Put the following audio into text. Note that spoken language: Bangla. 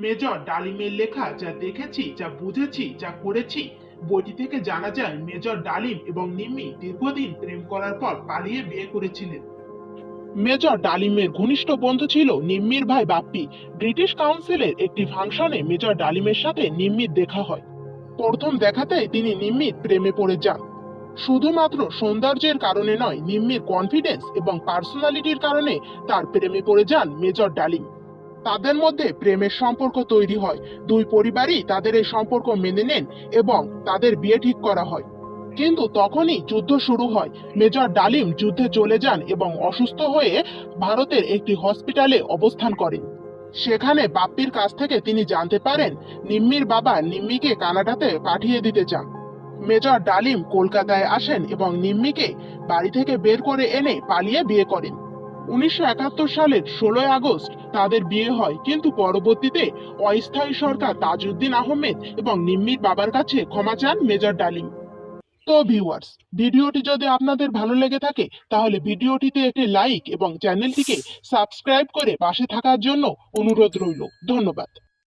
মেজর ডালিমের লেখা যা দেখেছি, যা বুঝেছি, যা করেছি, বইটি থেকে জানা যায় মেজর ডালিম এবং নিম্মি দীর্ঘদিন প্রেম করার পর পালিয়ে বিয়ে করেছিলেন। মেজর ডালিমের ঘনিষ্ঠ বন্ধু ছিল নিম্মির ভাই বাপ্পি। ব্রিটিশ কাউন্সিলের একটি ফাংশনে মেজর ডালিমের সাথে নিম্মির দেখা হয়। প্রথম দেখাতেই তিনি নিম্মির প্রেমে পড়ে যান। শুধুমাত্র সৌন্দর্যের কারণে নয়, নিম্মির কনফিডেন্স এবং পার্সোনালিটির কারণে তার প্রেমে পড়ে যান মেজর ডালিম। তাদের মধ্যে প্রেমের সম্পর্ক তৈরি হয়। দুই পরিবারই তাদের এই সম্পর্ক মেনে নেন এবং তাদের বিয়ে ঠিক করা হয়। কিন্তু তখনই যুদ্ধ শুরু হয়। মেজর ডালিম যুদ্ধে চলে যান এবং অসুস্থ হয়ে ভারতের একটি হসপিটালে অবস্থান করেন। সেখানে বাপ্পির কাছ থেকে তিনি জানতে পারেন, নিম্মির বাবা নিম্মিকে কানাডাতে পাঠিয়ে দিতে চান। মেজর ডালিম কলকাতায় আসেন এবং নিম্মিকে বাড়ি থেকে বের করে এনে পালিয়ে বিয়ে করেন। উনিশশো একাত্তর সালের ষোলোই আগস্ট তাদের বিয়ে হয়। কিন্তু পরবর্তীতে অস্থায়ী সরকার তাজউদ্দিন আহমেদ এবং নিম্মির বাবার কাছে ক্ষমা চান মেজর ডালিম। তো ভিউয়ার্স ভিডিওটি যদি আপনাদের ভালো লেগে থাকে, তাহলে ভিডিওটিতে একটি লাইক এবং চ্যানেলটিকে সাবস্ক্রাইব করে পাশে থাকার জন্য অনুরোধ রইল। ধন্যবাদ।